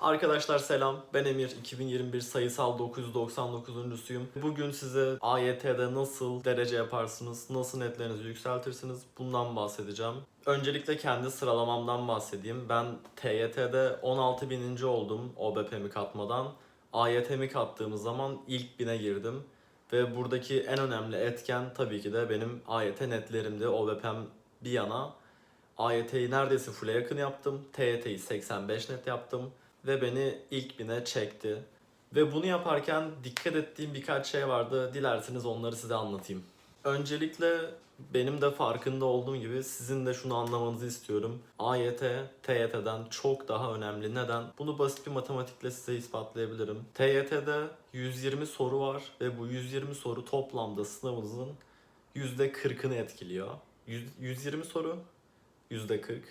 Arkadaşlar selam. Ben Emir. 2021 sayısal 999.suyum. Bugün size AYT'de nasıl derece yaparsınız, nasıl netlerinizi yükseltirsiniz bundan bahsedeceğim. Öncelikle kendi sıralamamdan bahsedeyim. Ben TYT'de 16.000. oldum OBP'mi katmadan. AYT'mi kattığımız zaman ilk bine girdim. Ve buradaki en önemli etken tabii ki de benim AYT netlerimdi. OBP'm bir yana. AYT'yi neredeyse full'e yakın yaptım. TYT'yi 85 net yaptım. Ve beni ilk bine çekti. Ve bunu yaparken dikkat ettiğim birkaç şey vardı. Dilerseniz onları size anlatayım. Öncelikle benim de farkında olduğum gibi sizin de şunu anlamanızı istiyorum. AYT, TYT'den çok daha önemli. Neden? Bunu basit bir matematikle size ispatlayabilirim. TYT'de 120 soru var ve bu 120 soru toplamda sınavınızın %40'ını etkiliyor. Yüz- 120 soru %40.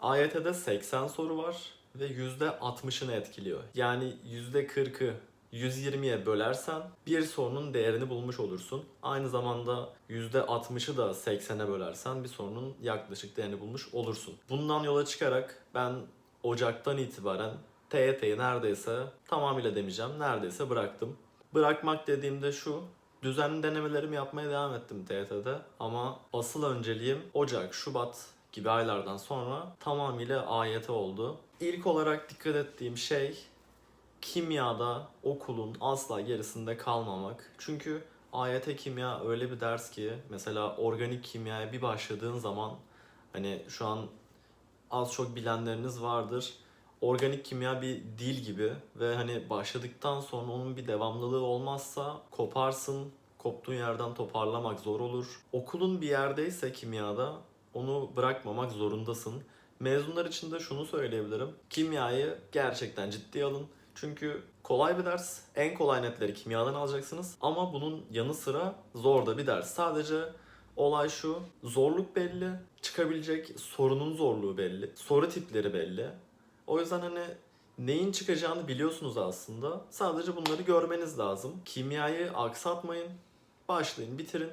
AYT'de 80 soru var ve %60'ını etkiliyor. Yani %40'ı 120'ye bölersen bir sorunun değerini bulmuş olursun. Aynı zamanda %60'ı da 80'e bölersen bir sorunun yaklaşık değerini bulmuş olursun. Bundan yola çıkarak ben Ocak'tan itibaren TYT'yi neredeyse tamamıyla demeyeceğim neredeyse bıraktım. Bırakmak dediğimde şu düzenli denemelerimi yapmaya devam ettim TYT'de ama asıl önceliğim Ocak, Şubat gibi aylardan sonra tamamıyla AYT oldu. İlk olarak dikkat ettiğim şey kimyada okulun asla gerisinde kalmamak. Çünkü AYT kimya öyle bir ders ki mesela organik kimyaya bir başladığın zaman hani şu an az çok bilenleriniz vardır. Organik kimya bir dil gibi ve hani başladıktan sonra onun bir devamlılığı olmazsa koparsın. Koptuğun yerden toparlamak zor olur. Okulun bir yerdeyse kimyada onu bırakmamak zorundasın. Mezunlar için de şunu söyleyebilirim. Kimyayı gerçekten ciddiye alın. Çünkü kolay bir ders. En kolay netleri kimyadan alacaksınız. Ama bunun yanı sıra zor da bir ders. Sadece olay şu. Zorluk belli. Çıkabilecek sorunun zorluğu belli. Soru tipleri belli. O yüzden hani neyin çıkacağını biliyorsunuz aslında. Sadece bunları görmeniz lazım. Kimyayı aksatmayın. Başlayın, bitirin.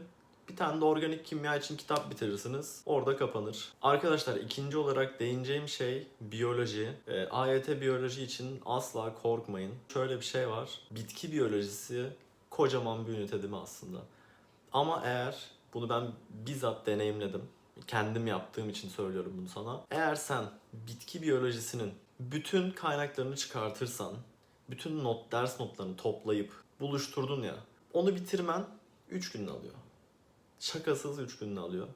Bir tane de organik kimya için kitap bitirirsiniz. Orada kapanır. Arkadaşlar ikinci olarak değineceğim şey biyoloji. Ee, AYT biyoloji için asla korkmayın. Şöyle bir şey var. Bitki biyolojisi kocaman bir ünite değil mi aslında? Ama eğer bunu ben bizzat deneyimledim. Kendim yaptığım için söylüyorum bunu sana. Eğer sen bitki biyolojisinin bütün kaynaklarını çıkartırsan, bütün not ders notlarını toplayıp buluşturdun ya, onu bitirmen 3 gün alıyor. Şakasız 3 gününü alıyor.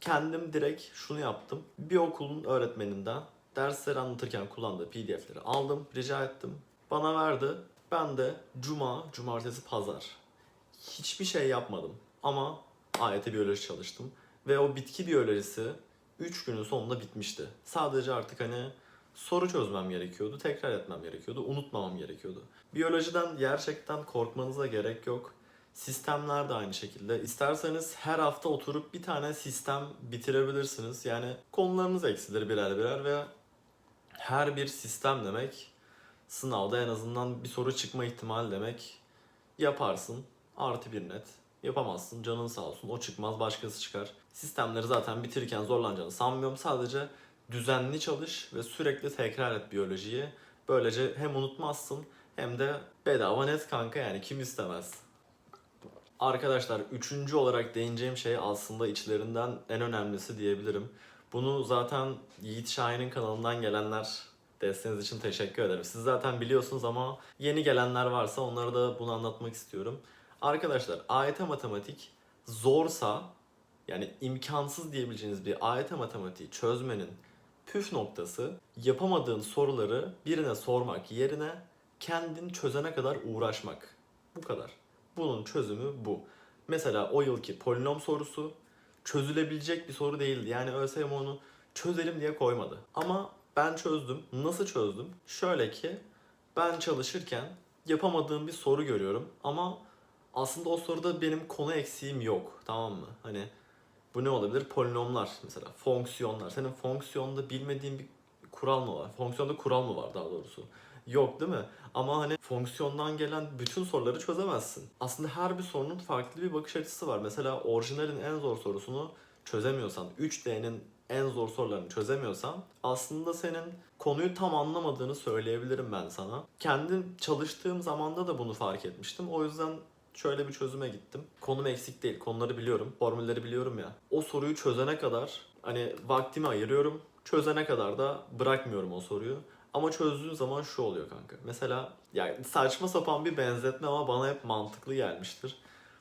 Kendim direkt şunu yaptım. Bir okulun öğretmeninden dersleri anlatırken kullandığı pdf'leri aldım, rica ettim. Bana verdi. Ben de cuma, cumartesi, pazar hiçbir şey yapmadım. Ama AYT biyoloji çalıştım. Ve o bitki biyolojisi 3 günün sonunda bitmişti. Sadece artık hani soru çözmem gerekiyordu, tekrar etmem gerekiyordu, unutmamam gerekiyordu. Biyolojiden gerçekten korkmanıza gerek yok. Sistemler de aynı şekilde. İsterseniz her hafta oturup bir tane sistem bitirebilirsiniz. Yani konularınız eksilir birer birer ve her bir sistem demek sınavda en azından bir soru çıkma ihtimali demek. Yaparsın artı bir net. Yapamazsın canın sağ olsun o çıkmaz başkası çıkar. Sistemleri zaten bitirirken zorlanacağını sanmıyorum. Sadece düzenli çalış ve sürekli tekrar et biyolojiyi. Böylece hem unutmazsın hem de bedava net kanka yani kim istemez. Arkadaşlar üçüncü olarak değineceğim şey aslında içlerinden en önemlisi diyebilirim. Bunu zaten Yiğit Şahin'in kanalından gelenler desteğiniz için teşekkür ederim. Siz zaten biliyorsunuz ama yeni gelenler varsa onlara da bunu anlatmak istiyorum. Arkadaşlar AYT matematik zorsa yani imkansız diyebileceğiniz bir AYT matematiği çözmenin püf noktası yapamadığın soruları birine sormak yerine kendin çözene kadar uğraşmak. Bu kadar. Bunun çözümü bu. Mesela o yılki polinom sorusu çözülebilecek bir soru değildi. Yani ÖSYM onu çözelim diye koymadı. Ama ben çözdüm. Nasıl çözdüm? Şöyle ki ben çalışırken yapamadığım bir soru görüyorum ama aslında o soruda benim konu eksiğim yok. Tamam mı? Hani bu ne olabilir? Polinomlar mesela, fonksiyonlar. Senin fonksiyonda bilmediğin bir kural mı var? Fonksiyonda kural mı var daha doğrusu? Yok değil mi? Ama hani fonksiyondan gelen bütün soruları çözemezsin. Aslında her bir sorunun farklı bir bakış açısı var. Mesela orijinalin en zor sorusunu çözemiyorsan, 3D'nin en zor sorularını çözemiyorsan aslında senin konuyu tam anlamadığını söyleyebilirim ben sana. Kendim çalıştığım zamanda da bunu fark etmiştim. O yüzden şöyle bir çözüme gittim. Konum eksik değil. Konuları biliyorum. Formülleri biliyorum ya. O soruyu çözene kadar hani vaktimi ayırıyorum. Çözene kadar da bırakmıyorum o soruyu. Ama çözdüğün zaman şu oluyor kanka. Mesela yani saçma sapan bir benzetme ama bana hep mantıklı gelmiştir.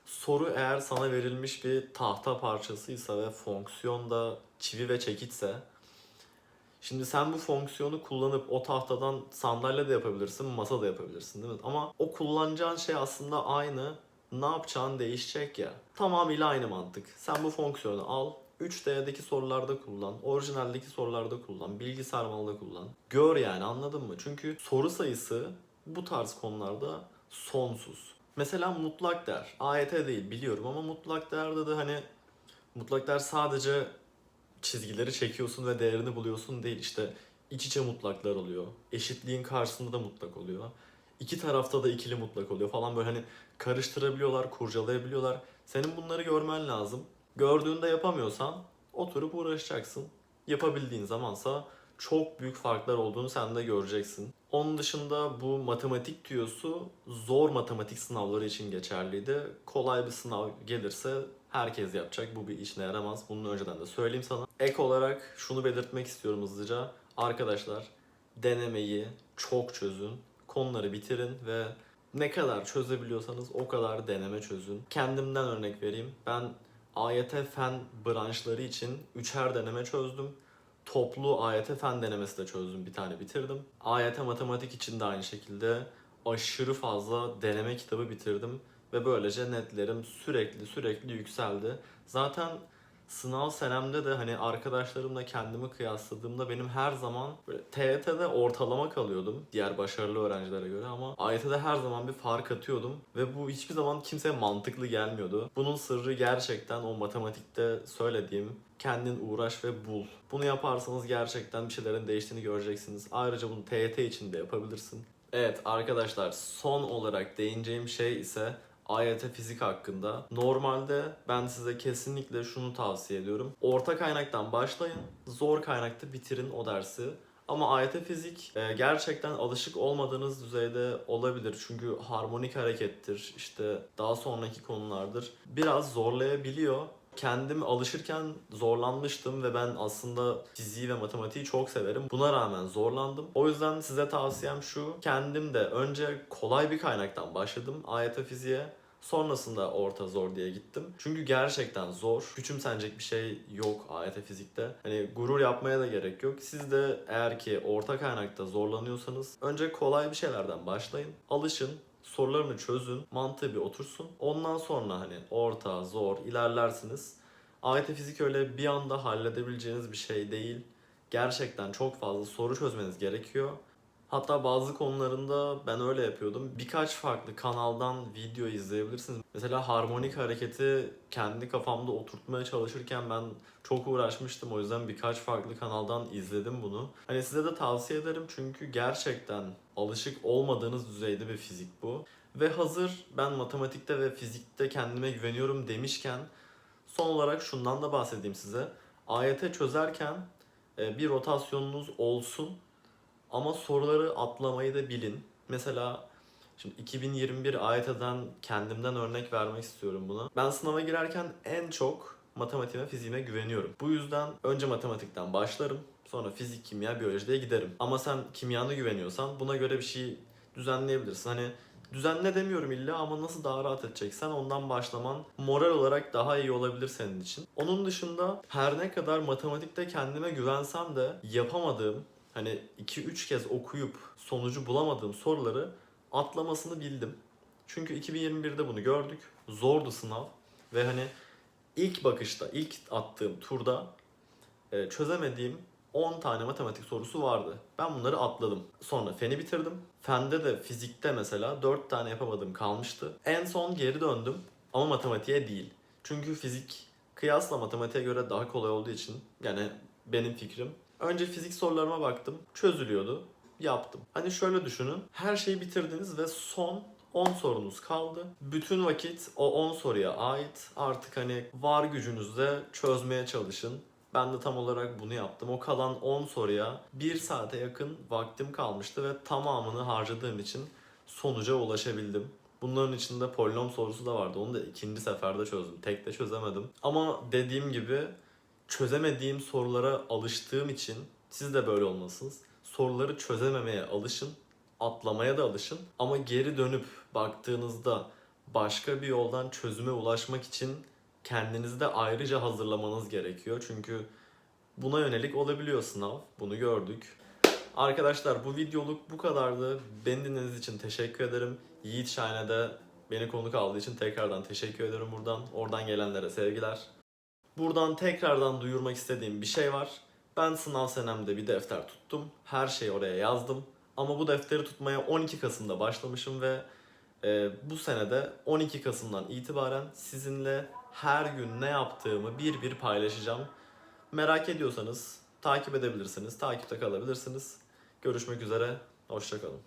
Soru eğer sana verilmiş bir tahta parçasıysa ve fonksiyonda çivi ve çekiçse Şimdi sen bu fonksiyonu kullanıp o tahtadan sandalye de yapabilirsin, masa da yapabilirsin değil mi? Ama o kullanacağın şey aslında aynı. Ne yapacağın değişecek ya. Tamamıyla aynı mantık. Sen bu fonksiyonu al, 3D'deki sorularda kullan, orijinaldeki sorularda kullan, bilgisayar malda kullan. Gör yani anladın mı? Çünkü soru sayısı bu tarz konularda sonsuz. Mesela mutlak değer. AYT değil biliyorum ama mutlak değerde de hani mutlak değer sadece çizgileri çekiyorsun ve değerini buluyorsun değil işte iç içe mutlaklar oluyor. Eşitliğin karşısında da mutlak oluyor. İki tarafta da ikili mutlak oluyor falan böyle hani karıştırabiliyorlar, kurcalayabiliyorlar. Senin bunları görmen lazım. Gördüğünde yapamıyorsan oturup uğraşacaksın. Yapabildiğin zamansa çok büyük farklar olduğunu sen de göreceksin. Onun dışında bu matematik tüyosu zor matematik sınavları için geçerliydi. Kolay bir sınav gelirse herkes yapacak. Bu bir işine yaramaz. Bunu önceden de söyleyeyim sana. Ek olarak şunu belirtmek istiyorum hızlıca. Arkadaşlar denemeyi çok çözün. Konuları bitirin ve ne kadar çözebiliyorsanız o kadar deneme çözün. Kendimden örnek vereyim. Ben AYT fen branşları için üçer deneme çözdüm. Toplu AYT fen denemesi de çözdüm. Bir tane bitirdim. AYT matematik için de aynı şekilde aşırı fazla deneme kitabı bitirdim. Ve böylece netlerim sürekli sürekli yükseldi. Zaten sınav senemde de hani arkadaşlarımla kendimi kıyasladığımda benim her zaman böyle TYT'de ortalama kalıyordum diğer başarılı öğrencilere göre ama AYT'de her zaman bir fark atıyordum ve bu hiçbir zaman kimseye mantıklı gelmiyordu. Bunun sırrı gerçekten o matematikte söylediğim kendin uğraş ve bul. Bunu yaparsanız gerçekten bir şeylerin değiştiğini göreceksiniz. Ayrıca bunu TYT için de yapabilirsin. Evet arkadaşlar son olarak değineceğim şey ise AYT fizik hakkında. Normalde ben size kesinlikle şunu tavsiye ediyorum. Orta kaynaktan başlayın. Zor kaynakta bitirin o dersi. Ama AYT fizik e, gerçekten alışık olmadığınız düzeyde olabilir. Çünkü harmonik harekettir, işte daha sonraki konulardır. Biraz zorlayabiliyor. Kendim alışırken zorlanmıştım ve ben aslında fiziği ve matematiği çok severim. Buna rağmen zorlandım. O yüzden size tavsiyem şu. Kendim de önce kolay bir kaynaktan başladım AYT fiziğe. Sonrasında orta zor diye gittim. Çünkü gerçekten zor. Küçümsenecek bir şey yok AYT fizikte. Hani gurur yapmaya da gerek yok. Siz de eğer ki orta kaynakta zorlanıyorsanız önce kolay bir şeylerden başlayın. Alışın sorularını çözün, mantığı bir otursun. Ondan sonra hani orta, zor ilerlersiniz. AYT fizik öyle bir anda halledebileceğiniz bir şey değil. Gerçekten çok fazla soru çözmeniz gerekiyor. Hatta bazı konularında ben öyle yapıyordum. Birkaç farklı kanaldan video izleyebilirsiniz. Mesela harmonik hareketi kendi kafamda oturtmaya çalışırken ben çok uğraşmıştım. O yüzden birkaç farklı kanaldan izledim bunu. Hani size de tavsiye ederim çünkü gerçekten alışık olmadığınız düzeyde bir fizik bu. Ve hazır ben matematikte ve fizikte kendime güveniyorum demişken son olarak şundan da bahsedeyim size. AYT çözerken e, bir rotasyonunuz olsun ama soruları atlamayı da bilin. Mesela şimdi 2021 AYT'den kendimden örnek vermek istiyorum buna. Ben sınava girerken en çok matematiğime, fiziğime güveniyorum. Bu yüzden önce matematikten başlarım. Sonra fizik, kimya, biyolojiye giderim. Ama sen kimyana güveniyorsan buna göre bir şey düzenleyebilirsin. Hani düzenle demiyorum illa ama nasıl daha rahat edeceksen ondan başlaman moral olarak daha iyi olabilir senin için. Onun dışında her ne kadar matematikte kendime güvensem de yapamadığım hani 2-3 kez okuyup sonucu bulamadığım soruları atlamasını bildim. Çünkü 2021'de bunu gördük. Zordu sınav ve hani ilk bakışta, ilk attığım turda e, çözemediğim 10 tane matematik sorusu vardı. Ben bunları atladım. Sonra feni bitirdim. Fende de fizikte mesela 4 tane yapamadığım kalmıştı. En son geri döndüm ama matematiğe değil. Çünkü fizik kıyasla matematiğe göre daha kolay olduğu için yani benim fikrim. Önce fizik sorularıma baktım. Çözülüyordu. Yaptım. Hani şöyle düşünün. Her şeyi bitirdiniz ve son 10 sorunuz kaldı. Bütün vakit o 10 soruya ait. Artık hani var gücünüzle çözmeye çalışın. Ben de tam olarak bunu yaptım. O kalan 10 soruya 1 saate yakın vaktim kalmıştı ve tamamını harcadığım için sonuca ulaşabildim. Bunların içinde polinom sorusu da vardı. Onu da ikinci seferde çözdüm. Tek de çözemedim. Ama dediğim gibi çözemediğim sorulara alıştığım için siz de böyle olmalısınız. Soruları çözememeye alışın, atlamaya da alışın. Ama geri dönüp baktığınızda başka bir yoldan çözüme ulaşmak için kendinizi de ayrıca hazırlamanız gerekiyor. Çünkü buna yönelik olabiliyor sınav. Bunu gördük. Arkadaşlar bu videoluk bu kadardı. Beni dinlediğiniz için teşekkür ederim. Yiğit Şahin'e de beni konuk aldığı için tekrardan teşekkür ederim buradan. Oradan gelenlere sevgiler. Buradan tekrardan duyurmak istediğim bir şey var. Ben sınav senemde bir defter tuttum. Her şeyi oraya yazdım. Ama bu defteri tutmaya 12 Kasım'da başlamışım ve e, bu senede 12 Kasım'dan itibaren sizinle her gün ne yaptığımı bir bir paylaşacağım. Merak ediyorsanız takip edebilirsiniz, takipte kalabilirsiniz. Görüşmek üzere, hoşçakalın.